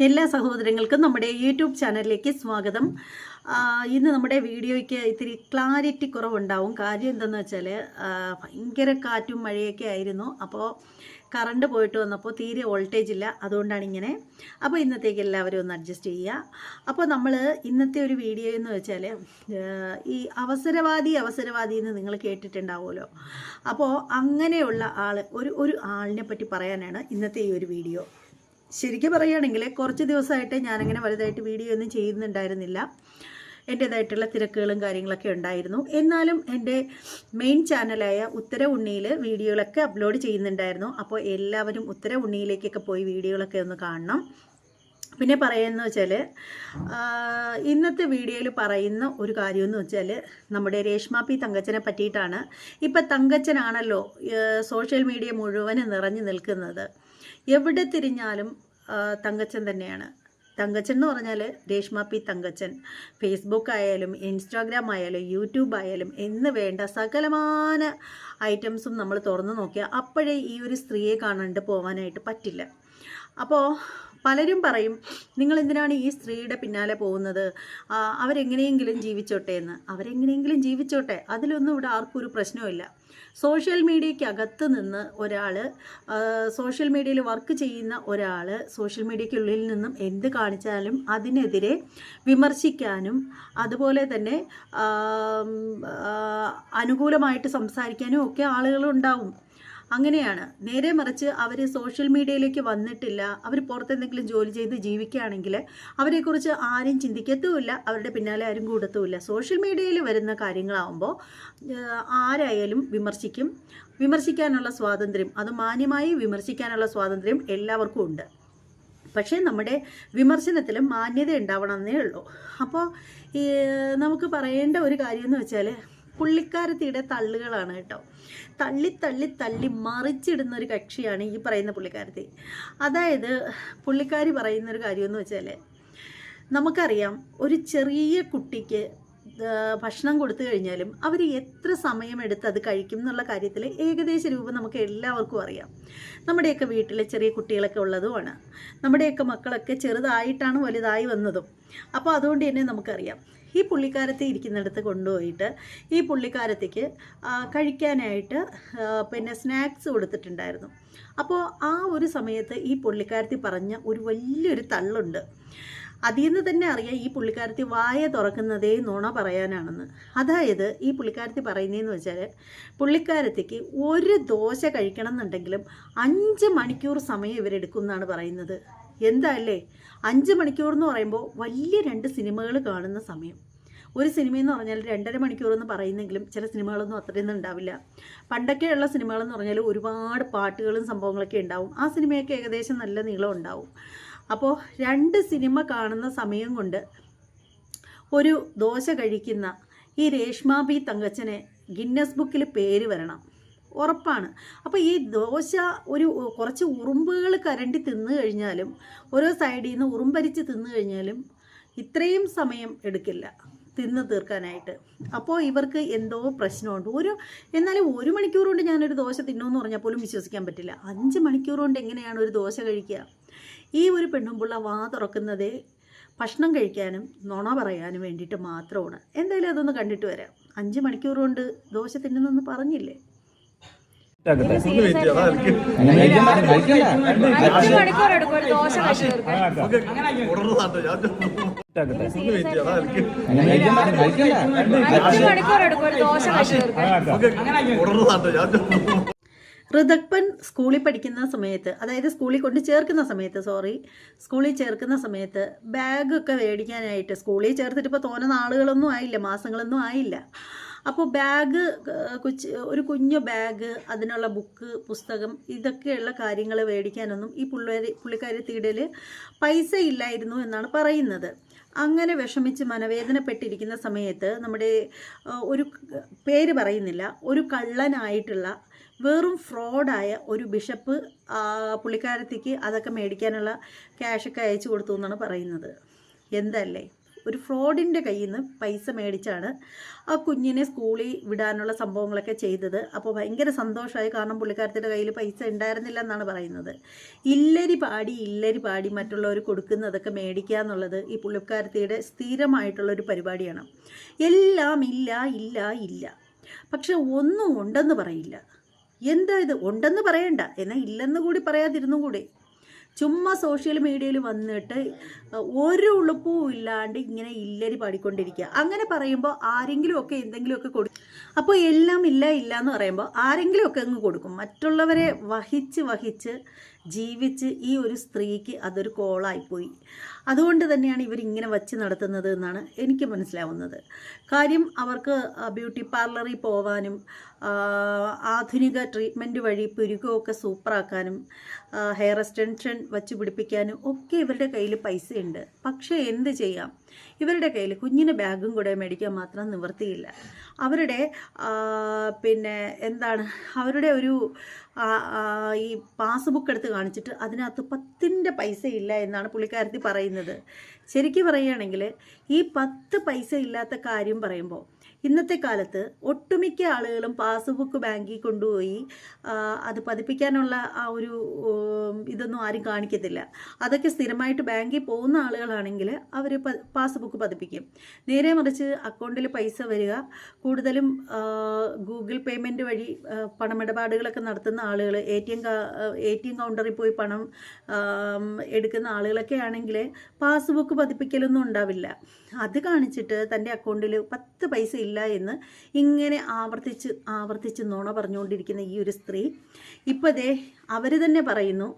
എല്ലാ സഹോദരങ്ങൾക്കും നമ്മുടെ യൂട്യൂബ് ചാനലിലേക്ക് സ്വാഗതം. ഇന്ന് നമ്മുടെ വീഡിയോയ്ക്ക് ഇത്തിരി ക്ലാരിറ്റി കുറവുണ്ടാവും. കാര്യം എന്തെന്ന് വെച്ചാൽ ഭയങ്കര കാറ്റും മഴയൊക്കെ ആയിരുന്നു. അപ്പോൾ കറണ്ട് പോയിട്ട് വന്നപ്പോൾ തീരെ വോൾട്ടേജ് ഇല്ല. അതുകൊണ്ടാണ് ഇങ്ങനെ. അപ്പോൾ ഇന്നത്തേക്ക് എല്ലാവരും ഒന്ന് അഡ്ജസ്റ്റ് ചെയ്യുക അപ്പോൾ നമ്മൾ ഇന്നത്തെ ഒരു വീഡിയോ എന്ന് വെച്ചാൽ ഈ അവസരവാദി അവസരവാദി എന്ന് നിങ്ങൾ കേട്ടിട്ടുണ്ടാവുമല്ലോ. അപ്പോൾ അങ്ങനെയുള്ള ആൾ ഒരു ഒരു ആളിനെ പറ്റി പറയാനാണ് ഇന്നത്തെ ഈ ഒരു വീഡിയോ. ശരിക്കും പറയുകയാണെങ്കിൽ കുറച്ച് ദിവസമായിട്ട് ഞാനങ്ങനെ വലുതായിട്ട് വീഡിയോ ഒന്നും ചെയ്യുന്നുണ്ടായിരുന്നില്ല. എന്റേതായിട്ടുള്ള തിരക്കുകളും കാര്യങ്ങളൊക്കെ ഉണ്ടായിരുന്നു. എന്നാലും എന്റെ മെയിൻ ചാനലായ ഉത്തര ഉണ്ണിയിൽ വീഡിയോകളൊക്കെ അപ്ലോഡ് ചെയ്യുന്നുണ്ടായിരുന്നു. അപ്പോൾ എല്ലാവരും ഉത്തര ഉണ്ണിയിലേക്കൊക്കെ പോയി വീഡിയോകളൊക്കെ ഒന്ന് കാണണം. പിന്നെ പറയുന്നത് വെച്ചാൽ ഇന്നത്തെ വീഡിയോയിൽ പറയുന്ന ഒരു കാര്യമെന്ന് വെച്ചാൽ നമ്മുടെ രേഷ്മ പി തങ്കച്ചനെ പറ്റിയിട്ടാണ്. ഇപ്പം തങ്കച്ചനാണല്ലോ സോഷ്യൽ മീഡിയ മുഴുവൻ നിറഞ്ഞു നിൽക്കുന്നത്. എവിടെ തിരിഞ്ഞാലും തങ്കച്ചൻ തന്നെയാണ്. തങ്കച്ചൻ എന്ന് പറഞ്ഞാൽ രേഷ്മ പി തങ്കച്ചൻ. ഫേസ്ബുക്ക് ആയാലും ഇൻസ്റ്റാഗ്രാം ആയാലും യൂട്യൂബ് ആയാലും എന്ന് വേണ്ട സകലമാന ഐറ്റംസും നമ്മൾ തുറന്നു നോക്കിയാൽ അപ്പോഴേ ഈ ഒരു സ്ത്രീയെ കാണാണ്ട് പോകാനായിട്ട് പറ്റില്ല. അപ്പോൾ പലരും പറയും നിങ്ങൾ എന്തിനാണ് ഈ സ്ത്രീയുടെ പിന്നാലെ പോകുന്നത്? അവരെങ്ങനെയെങ്കിലും ജീവിച്ചോട്ടെ എന്ന്. അവരെങ്ങനെയെങ്കിലും ജീവിച്ചോട്ടെ അതിലൊന്നും ഇവിടെ ആർക്കും ഒരു പ്രശ്നമില്ല സോഷ്യൽ മീഡിയയ്ക്ക് അകത്ത് നിന്ന് ഒരാൾ സോഷ്യൽ മീഡിയയിൽ വർക്ക് ചെയ്യുന്ന ഒരാൾ സോഷ്യൽ മീഡിയയ്ക്കുള്ളിൽ നിന്നും എന്ത് കാണിച്ചാലും അതിനെതിരെ വിമർശിക്കാനും അതുപോലെ തന്നെ അനുകൂലമായിട്ട് സംസാരിക്കാനും ഒക്കെ ആളുകളുണ്ടാവും. അങ്ങനെയാണ്. നേരെ മറിച്ച് അവർ സോഷ്യൽ മീഡിയയിലേക്ക് വന്നിട്ടില്ല. അവർ പുറത്തെന്തെങ്കിലും ജോലി ചെയ്ത് ജീവിക്കുകയാണെങ്കിൽ അവരെക്കുറിച്ച് ആരും ചിന്തിക്കത്തുമില്ല. അവരുടെ പിന്നാലെ ആരും കൂടത്തുമില്ല. സോഷ്യൽ മീഡിയയിൽ വരുന്ന കാര്യങ്ങളാവുമ്പോൾ ആരായാലും വിമർശിക്കും. വിമർശിക്കാനുള്ള സ്വാതന്ത്ര്യം അത് മാന്യമായി വിമർശിക്കാനുള്ള സ്വാതന്ത്ര്യം എല്ലാവർക്കും ഉണ്ട്. പക്ഷേ നമ്മുടെ വിമർശനത്തിൽ മാന്യത ഉണ്ടാവണമെന്നേ ഉള്ളൂ. അപ്പോൾ നമുക്ക് പറയേണ്ട ഒരു കാര്യം എന്ന് വെച്ചാൽ പുള്ളിക്കാരത്തിയുടെ തള്ളുകളാണ് കേട്ടോ. തള്ളി തള്ളി തള്ളി മറിച്ചിടുന്ന ഒരു കക്ഷിയാണ് ഈ പറയുന്ന പുള്ളിക്കാരത്തി. അതായത് പുള്ളിക്കാരി പറയുന്ന ഒരു കാര്യം എന്ന് വെച്ചാൽ നമുക്കറിയാം ഒരു ചെറിയ കുട്ടിക്ക് ഭക്ഷണം കൊടുത്തു കഴിഞ്ഞാലും അവർ എത്ര സമയമെടുത്ത് അത് കഴിക്കും എന്നുള്ള കാര്യത്തിൽ ഏകദേശ രൂപം നമുക്ക് എല്ലാവർക്കും അറിയാം. നമ്മുടെയൊക്കെ വീട്ടിലെ ചെറിയ കുട്ടികളൊക്കെ ഉള്ളതുമാണ്. നമ്മുടെയൊക്കെ മക്കളൊക്കെ ചെറുതായിട്ടാണ് വലുതായി വന്നതും. അപ്പോൾ അതുകൊണ്ട് തന്നെ നമുക്കറിയാം. ഈ പുള്ളിക്കാരത്തെ ഇരിക്കുന്നിടത്ത് കൊണ്ടുപോയിട്ട് ഈ പുള്ളിക്കാരത്തേക്ക് കഴിക്കാനായിട്ട് പിന്നെ സ്നാക്സ് കൊടുത്തിട്ടുണ്ടായിരുന്നു. അപ്പോൾ ആ ഒരു സമയത്ത് ഈ പുള്ളിക്കാരത്തി പറഞ്ഞ ഒരു വലിയൊരു തള്ളുണ്ട്. അതിൽ നിന്ന് തന്നെ അറിയാം ഈ പുള്ളിക്കാരത്തി വായ തുറക്കുന്നതേ നുണ പറയാനാണെന്ന്. അതായത് ഈ പുള്ളിക്കാരത്തി പറയുന്നതെന്ന് വെച്ചാൽ പുള്ളിക്കാരത്തിക്ക് ഒരു ദോശ കഴിക്കണം എന്നുണ്ടെങ്കിലും അഞ്ച് മണിക്കൂർ സമയം ഇവരെടുക്കും എന്നാണ് പറയുന്നത്. എന്താ അല്ലേ അഞ്ച് മണിക്കൂർ എന്ന് പറയുമ്പോൾ വലിയ രണ്ട് സിനിമകൾ കാണുന്ന സമയം. ഒരു സിനിമ എന്ന് പറഞ്ഞാൽ രണ്ടര മണിക്കൂർ എന്ന് പറയുന്നെങ്കിലും ചില സിനിമകളൊന്നും അത്രയൊന്നും ഉണ്ടാവില്ല. പണ്ടൊക്കെയുള്ള സിനിമകളെന്ന് പറഞ്ഞാൽ ഒരുപാട് പാട്ടുകളും സംഭവങ്ങളൊക്കെ ഉണ്ടാവും. ആ സിനിമയൊക്കെ ഏകദേശം നല്ല നീളം ഉണ്ടാവും. അപ്പോൾ രണ്ട് സിനിമ കാണുന്ന സമയം കൊണ്ട് ഒരു ദോശ കഴിക്കുന്ന ഈ രേഷ്മ ബി തങ്കച്ചനെ ഗിന്നസ് ബുക്കിൽ പേര് വരണം. ഉറപ്പാണ്. അപ്പോൾ ഈ ദോശ ഒരു കുറച്ച് ഉറുമ്പുകൾ കരണ്ടി തിന്നു കഴിഞ്ഞാലും ഓരോ സൈഡിൽ നിന്ന് ഉറുമ്പരിച്ച് തിന്നു കഴിഞ്ഞാലും ഇത്രയും സമയം എടുക്കില്ല തിന്ന് തീർക്കാനായിട്ട്. അപ്പോൾ ഇവർക്ക് എന്തോ പ്രശ്നമുണ്ട്. ഒരു എന്നാലും ഒരു മണിക്കൂർ കൊണ്ട് ഞാനൊരു ദോശ തിന്നുമെന്ന് പറഞ്ഞാൽ പോലും വിശ്വസിക്കാൻ പറ്റില്ല. അഞ്ച് മണിക്കൂർ കൊണ്ട് എങ്ങനെയാണ് ഒരു ദോശ കഴിക്കുക? ഈ ഒരു പെണ്ണുമ്പുള്ള വാ തുറക്കുന്നതേ ഭക്ഷണം കഴിക്കാനും നുണ പറയാനും വേണ്ടിയിട്ട് മാത്രമാണ്. എന്തായാലും അതൊന്ന് കണ്ടിട്ട് വരാം. അഞ്ച് മണിക്കൂർ കൊണ്ട് ദോശ തിന്നുന്നെന്ന് പറഞ്ഞില്ലേ? ഋതക്പൻ സ്കൂളിൽ പഠിക്കുന്ന സമയത്ത് അതായത് സ്കൂളിൽ കൊണ്ട് ചേർക്കുന്ന സമയത്ത് സോറി സ്കൂളിൽ ചേർക്കുന്ന സമയത്ത് ബാഗൊക്കെ മേടിക്കാനായിട്ട് സ്കൂളിൽ ചേർത്തിട്ട് ഇപ്പോൾ തോന്നുന്ന ആളുകളൊന്നും ആയില്ല മാസങ്ങളൊന്നും ആയില്ല. അപ്പോൾ ബാഗ് കൊച്ച് ഒരു കുഞ്ഞു ബാഗ് അതിനുള്ള ബുക്ക് പുസ്തകം ഇതൊക്കെയുള്ള കാര്യങ്ങൾ മേടിക്കാനൊന്നും ഈ പുള്ളേർ പുള്ളിക്കാരത്തിയിടയിൽ പൈസ ഇല്ലായിരുന്നു എന്നാണ് പറയുന്നത്. അങ്ങനെ വിഷമിച്ച് മനവേദനപ്പെട്ടിരിക്കുന്ന സമയത്ത് നമ്മുടെ ഒരു പേര് പറയുന്നില്ല. ഒരു കള്ളനായിട്ടുള്ള വെറും ഫ്രോഡായ ഒരു ബിഷപ്പ് പുള്ളിക്കാരത്തേക്ക് അതൊക്കെ മേടിക്കാനുള്ള ക്യാഷൊക്കെ അയച്ചു കൊടുത്തു എന്നാണ് പറയുന്നത്. എന്തല്ലേ? ഒരു ഫ്രോഡിന്റെ കയ്യിൽ നിന്ന് പൈസ മേടിച്ചാണ് ആ കുഞ്ഞിനെ സ്കൂളിൽ വിടാനുള്ള സംഭവങ്ങളൊക്കെ ചെയ്തത്. അപ്പോൾ ഭയങ്കര സന്തോഷമായി. കാരണം പുള്ളിക്കാരത്തിന്റെ കയ്യിൽ പൈസ ഉണ്ടായിരുന്നില്ല എന്നാണ് പറയുന്നത്. ഇല്ലരി പാടി ഇല്ലരി പാടി മറ്റുള്ളവർ കൊടുക്കുന്നതൊക്കെ മേടിക്കുക എന്നുള്ളത് ഈ പുള്ളിക്കാരത്തിയുടെ സ്ഥിരമായിട്ടുള്ളൊരു പരിപാടിയാണ്. എല്ലാം ഇല്ല ഇല്ല ഇല്ല. പക്ഷെ ഒന്നും ഉണ്ടെന്ന് പറയില്ല. എന്താ ഇത്? ഉണ്ടെന്ന് പറയണ്ട. എന്നാൽ ഇല്ലെന്ന് കൂടി പറയാതിരുന്നും കൂടെ. ചുമ്മാ സോഷ്യൽ മീഡിയയിൽ വന്നിട്ട് ഒരു ഉളുപ്പവും ഇല്ലാണ്ട് ഇങ്ങനെ ഇല്ലരി പാടിക്കൊണ്ടിരിക്കുക അങ്ങനെ പറയുമ്പോൾ ആരെങ്കിലുമൊക്കെ എന്തെങ്കിലുമൊക്കെ കൊടുക്കും അപ്പോൾ എല്ലാം ഇല്ല ഇല്ല എന്ന് പറയുമ്പോൾ ആരെങ്കിലുമൊക്കെ അങ്ങ് കൊടുക്കും. മറ്റുള്ളവരെ വഹിച്ച് വഹിച്ച് ജീവിച്ച് ഈ ഒരു സ്ത്രീക്ക് അതൊരു കോളായിപ്പോയി. അതുകൊണ്ട് തന്നെയാണ് ഇവരിങ്ങനെ വച്ച് നടത്തുന്നത് എന്നാണ് എനിക്ക് മനസ്സിലാവുന്നത്. കാര്യം അവർക്ക് ബ്യൂട്ടി പാർലറിൽ പോവാനും ആധുനിക ട്രീറ്റ്മെന്റ് വഴി പുരുകമൊക്കെ സൂപ്പറാക്കാനും ഹെയർ എക്സ്റ്റൻഷൻ വച്ച് പിടിപ്പിക്കാനും ഒക്കെ ഇവരുടെ കയ്യിൽ പൈസയുണ്ട്. പക്ഷേ എന്ത് ചെയ്യാം? ഇവരുടെ കയ്യിൽ കുഞ്ഞിന് ബാഗും കൂടെ മേടിക്കാൻ മാത്രം നിവൃത്തിയില്ല. അവരുടെ പിന്നെ എന്താണ്? അവരുടെ ഒരു ഈ പാസ്ബുക്ക് എടുത്ത് കാണിച്ചിട്ട് അതിനകത്ത് പത്തിന്റെ പൈസ ഇല്ല എന്നാണ് പുള്ളിക്കാരത്തി പറയുന്നത്. ശരിക്കും പറയുകയാണെങ്കിൽ ഈ പത്ത് പൈസ ഇല്ലാത്ത കാര്യം പറയുമ്പോൾ ഇന്നത്തെ കാലത്ത് ഒട്ടുമിക്ക ആളുകളും പാസ്ബുക്ക് ബാങ്കിൽ കൊണ്ടുപോയി അത് പതിപ്പിക്കാനുള്ള ആ ഒരു ഇതൊന്നും ആരും കാണിക്കത്തില്ല. അതൊക്കെ സ്ഥിരമായിട്ട് ബാങ്കിൽ പോകുന്ന ആളുകളാണെങ്കിൽ അവർ പാസ്ബുക്ക് പതിപ്പിക്കും. നേരെ മറിച്ച് അക്കൗണ്ടിൽ പൈസ വരിക കൂടുതലും ഗൂഗിൾ പേയ്മെന്റ് വഴി പണമിടപാടുകളൊക്കെ നടത്തുന്ന ആളുകൾ A T M A T M കൗണ്ടറിൽ പോയി പണം എടുക്കുന്ന ആളുകളൊക്കെ ആണെങ്കിൽ പാസ്ബുക്ക് പതിപ്പിക്കലൊന്നും ഉണ്ടാവില്ല. അത് കാണിച്ചിട്ട് തന്റെ അക്കൗണ്ടിൽ പത്ത് പൈസ ഇല്ല എന്ന് ഇങ്ങനെ ആവർത്തിച്ച് ആവർത്തിച്ച് നുണ പറഞ്ഞുകൊണ്ടിരിക്കുന്ന ഈ ഒരു സ്ത്രീ ഇപ്പോൾ ദേ അവർ തന്നെ പറയുന്നു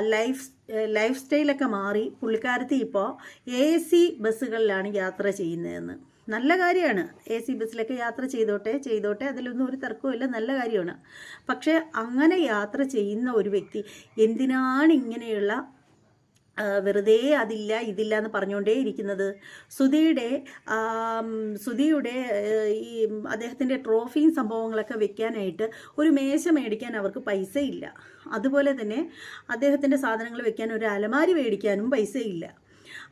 ലൈഫ് ലൈഫ് സ്റ്റൈലൊക്കെ മാറി പുള്ളിക്കാരത്തി ഇപ്പോൾ എ സി ബസ്സുകളിലാണ് യാത്ര ചെയ്യുന്നതെന്ന്. നല്ല കാര്യമാണ്. എ സി ബസ്സിലൊക്കെ യാത്ര ചെയ്തോട്ടെ ചെയ്തോട്ടെ അതിലൊന്നും ഒരു തർക്കമില്ല നല്ല കാര്യമാണ്. പക്ഷേ അങ്ങനെ യാത്ര ചെയ്യുന്ന ഒരു വ്യക്തി എന്തിനാണ് ഇങ്ങനെയുള്ള വെറുതെ അതില്ല ഇതില്ല എന്ന് പറഞ്ഞുകൊണ്ടേ ഇരിക്കുന്നത്. സുധിയുടെ സുധിയുടെ ഈ അദ്ദേഹത്തിന്റെ ട്രോഫിയും സംഭവങ്ങളൊക്കെ വെക്കാനായിട്ട് ഒരു മേശ മേടിക്കാൻ അവർക്ക് പൈസ ഇല്ല അതുപോലെ തന്നെ അദ്ദേഹത്തിന്റെ സാധനങ്ങൾ വെക്കാൻ ഒരു അലമാരി മേടിക്കാനും പൈസയില്ല.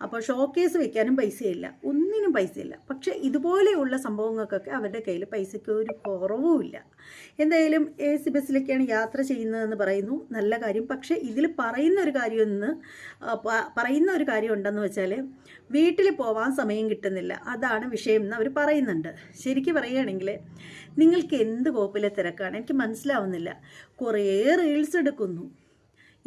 അപ്പോൾ ഷോക്കേസ് വെക്കാനും പൈസയില്ല. ഒന്നിനും പൈസയില്ല. പക്ഷേ ഇതുപോലെയുള്ള സംഭവങ്ങൾക്കൊക്കെ അവരുടെ കയ്യിൽ പൈസയ്ക്ക് ഒരു കുറവുമില്ല എന്തായാലും എ സി ബസ്സിലൊക്കെയാണ് യാത്ര ചെയ്യുന്നതെന്ന് പറയുന്നു. നല്ല കാര്യം. പക്ഷേ ഇതിൽ പറയുന്ന ഒരു കാര്യം എന്ന് പറയുന്ന ഒരു കാര്യം ഉണ്ടെന്ന് വെച്ചാൽ വീട്ടിൽ പോവാൻ സമയം കിട്ടുന്നില്ല. അതാണ് വിഷയം എന്ന് അവർ പറയുന്നുണ്ട്. ശരിക്കും പറയുകയാണെങ്കിൽ നിങ്ങൾക്ക് എന്ത് കോപ്പിലെ തിരക്കാണ്? എനിക്ക് മനസ്സിലാവുന്നില്ല. കുറേ റീൽസ് എടുക്കുന്നു.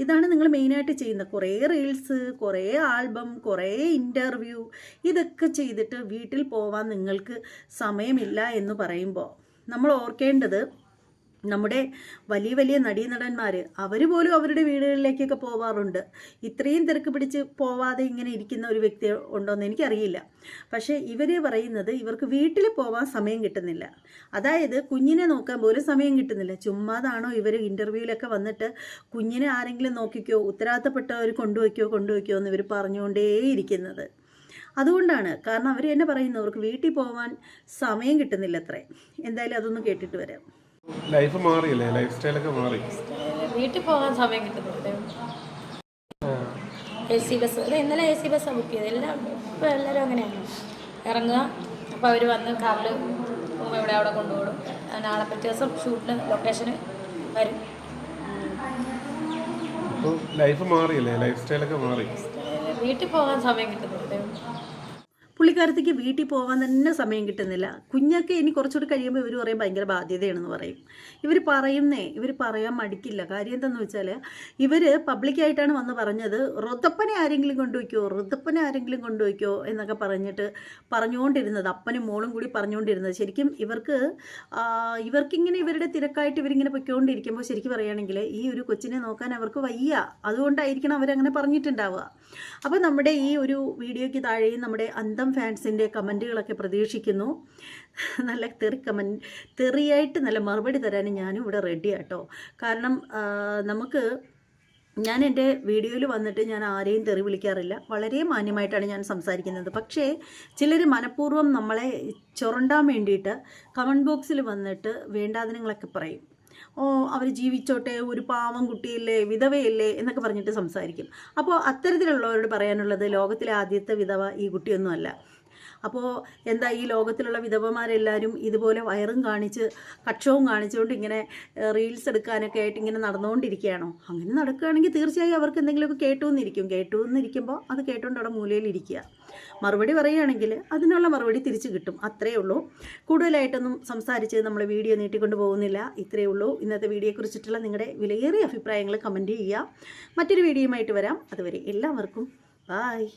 ഇതാണ് നിങ്ങൾ മെയിനായിട്ട് ചെയ്യുന്നത്. കുറേ റീൽസ് കുറേ ആൽബം കുറേ ഇന്റർവ്യൂ ഇതൊക്കെ ചെയ്തിട്ട് വീട്ടിൽ പോവാൻ നിങ്ങൾക്ക് സമയമില്ല എന്ന് പറയുമ്പോൾ നമ്മൾ ഓർക്കേണ്ടത് നമ്മുടെ വലിയ വലിയ നടീനടന്മാർ അവർ പോലും അവരുടെ വീടുകളിലേക്കൊക്കെ പോവാറുണ്ട്. ഇത്രയും തിരക്ക് പിടിച്ച് പോവാതെ ഇങ്ങനെ ഇരിക്കുന്ന ഒരു വ്യക്തി ഉണ്ടോയെന്ന് എനിക്കറിയില്ല. പക്ഷേ ഇവർ പറയുന്നത് ഇവർക്ക് വീട്ടിൽ പോവാൻ സമയം കിട്ടുന്നില്ല. അതായത് കുഞ്ഞിനെ നോക്കാൻ പോലും സമയം കിട്ടുന്നില്ല. ചുമ്മാതാണോ ഇവർ ഇന്റർവ്യൂവിലൊക്കെ വന്നിട്ട് കുഞ്ഞിനെ ആരെങ്കിലും നോക്കിക്കോ ഉത്തരവാദിത്തപ്പെട്ടവർ കൊണ്ടുവയ്ക്കോ കൊണ്ടുവയ്ക്കോ എന്ന് ഇവർ പറഞ്ഞുകൊണ്ടേയിരിക്കുന്നത്. അതുകൊണ്ടാണ് കാരണം അവർ എന്നെ പറയുന്നവർക്ക് വീട്ടിൽ പോകാൻ സമയം കിട്ടുന്നില്ല അത്രേ എന്തായാലും അതൊന്ന് കേട്ടിട്ട് വരാം. ലൈഫ് മാറിയല്ലേ? ലൈഫ് സ്റ്റൈൽ ഒക്കെ മാറി. വീട്ടിൽ പോകാൻ സമയം കിട്ടുന്നുണ്ട് എ സി ബസ് അത് ഇന്നലെ എ സി ബസ്സാണ് ബുക്ക് ചെയ്തത്. എല്ലാം ഇപ്പോൾ എല്ലാവരും അങ്ങനെയാണ്. ഇറങ്ങുക. അപ്പോൾ അവർ വന്ന് കാറിൽ ഇവിടെ അവിടെ കൊണ്ടുപോകും. നാളെ പറ്റിയ ദിവസം ഷൂട്ടിന് ലൊക്കേഷന് വരും. ലൈഫ് മാറിയല്ലേ? ലൈഫ് സ്റ്റൈൽ ഒക്കെ മാറി. വീട്ടിൽ പോകാൻ സമയം കിട്ടുന്നില്ല? പുള്ളിക്കാരത്തേക്ക് വീട്ടിൽ പോകാൻ തന്നെ സമയം കിട്ടുന്നില്ല. കുഞ്ഞൊക്കെ ഇനി കുറച്ചുകൂടി കഴിയുമ്പോൾ ഇവർ പറയും ഭയങ്കര ബാധ്യതയാണെന്ന് പറയും. ഇവർ പറയുന്നേ ഇവർ പറയാൻ മടിക്കില്ല. കാര്യം എന്താണെന്ന് വെച്ചാൽ ഇവർ പബ്ലിക്കായിട്ടാണ് വന്ന് പറഞ്ഞത് റുതപ്പനെ ആരെങ്കിലും കൊണ്ടുപോയിക്കോ? റുതപ്പനെ ആരെങ്കിലും കൊണ്ടുപോയിക്കോ? എന്നൊക്കെ പറഞ്ഞിട്ട് പറഞ്ഞുകൊണ്ടിരുന്നത് അപ്പനും മോളും കൂടി പറഞ്ഞുകൊണ്ടിരുന്നത്. ശരിക്കും ഇവർക്ക് ഇവർക്കിങ്ങനെ ഇവരുടെ തിരക്കായിട്ട് ഇവരിങ്ങനെ പൊയ്ക്കൊണ്ടിരിക്കുമ്പോൾ ശരിക്കും പറയുകയാണെങ്കിൽ ഈ ഒരു കൊച്ചിനെ നോക്കാൻ അവർക്ക് വയ്യ. അതുകൊണ്ടായിരിക്കണം അവരങ്ങനെ പറഞ്ഞിട്ടുണ്ടാവുക. അപ്പോൾ നമ്മുടെ ഈ ഒരു വീഡിയോയ്ക്ക് താഴെയും നമ്മുടെ അന്തം ഫാൻസിന്റെ കമന്റുകളൊക്കെ പ്രതീക്ഷിക്കുന്നു. നല്ല തെറി കമന്റ് തെറിയായിട്ട് നല്ല മറുപടി തരാൻ ഞാനും ഇവിടെ റെഡിയാട്ടോ. കാരണം നമുക്ക് ഞാൻ എന്റെ വീഡിയോയിൽ വന്നിട്ട് ഞാൻ ആരെയും തെറി വിളിക്കാറില്ല. വളരെ മാന്യമായിട്ടാണ് ഞാൻ സംസാരിക്കുന്നത്. പക്ഷേ ചിലർ മനഃപൂർവം നമ്മളെ ചുരണ്ടാൻ വേണ്ടിയിട്ട് കമന്റ് ബോക്സിൽ വന്നിട്ട് വേണ്ടാതിനങ്ങളൊക്കെ പറയും. ഓ അവർ ജീവിച്ചോട്ടെ ഒരു പാവം കുട്ടിയില്ലേ വിധവയല്ലേ എന്നൊക്കെ പറഞ്ഞിട്ട് സംസാരിക്കും. അപ്പോൾ അത്തരത്തിലുള്ളവരോട് പറയാനുള്ളത് ലോകത്തിലെ ആദ്യത്തെ വിധവ ഈ കുട്ടിയൊന്നുമല്ല. അപ്പോൾ എന്താ ഈ ലോകത്തിലുള്ള വിധവമാരെല്ലാവരും ഇതുപോലെ വയറും കാണിച്ച് കക്ഷവും കാണിച്ചുകൊണ്ട് ഇങ്ങനെ റീൽസ് എടുക്കാനൊക്കെ ആയിട്ട് ഇങ്ങനെ നടന്നുകൊണ്ടിരിക്കുകയാണോ? അങ്ങനെ നടക്കുകയാണെങ്കിൽ തീർച്ചയായും അവർക്ക് എന്തെങ്കിലുമൊക്കെ കേട്ടു എന്നിരിക്കും കേട്ടു എന്നിരിക്കുമ്പോൾ അത് കേട്ടുകൊണ്ട് അവിടെ മൂലയിലിരിക്കുക മറുപടി പറയുകയാണെങ്കിൽ അതിനുള്ള മറുപടി തിരിച്ചു കിട്ടും. അത്രയേ ഉള്ളൂ. കൂടുതലായിട്ടൊന്നും സംസാരിച്ച് നമ്മൾ വീഡിയോ നീട്ടിക്കൊണ്ട് പോകുന്നില്ല. ഇത്രയേ ഉള്ളൂ. ഇന്നത്തെ വീഡിയോയെക്കുറിച്ചിട്ടുള്ള നിങ്ങളുടെ വിലയേറിയ അഭിപ്രായങ്ങൾ കമന്റ് ചെയ്യുക. മറ്റൊരു വീഡിയോയുമായിട്ട് വരാം. അതുവരെ എല്ലാവർക്കും ബായ്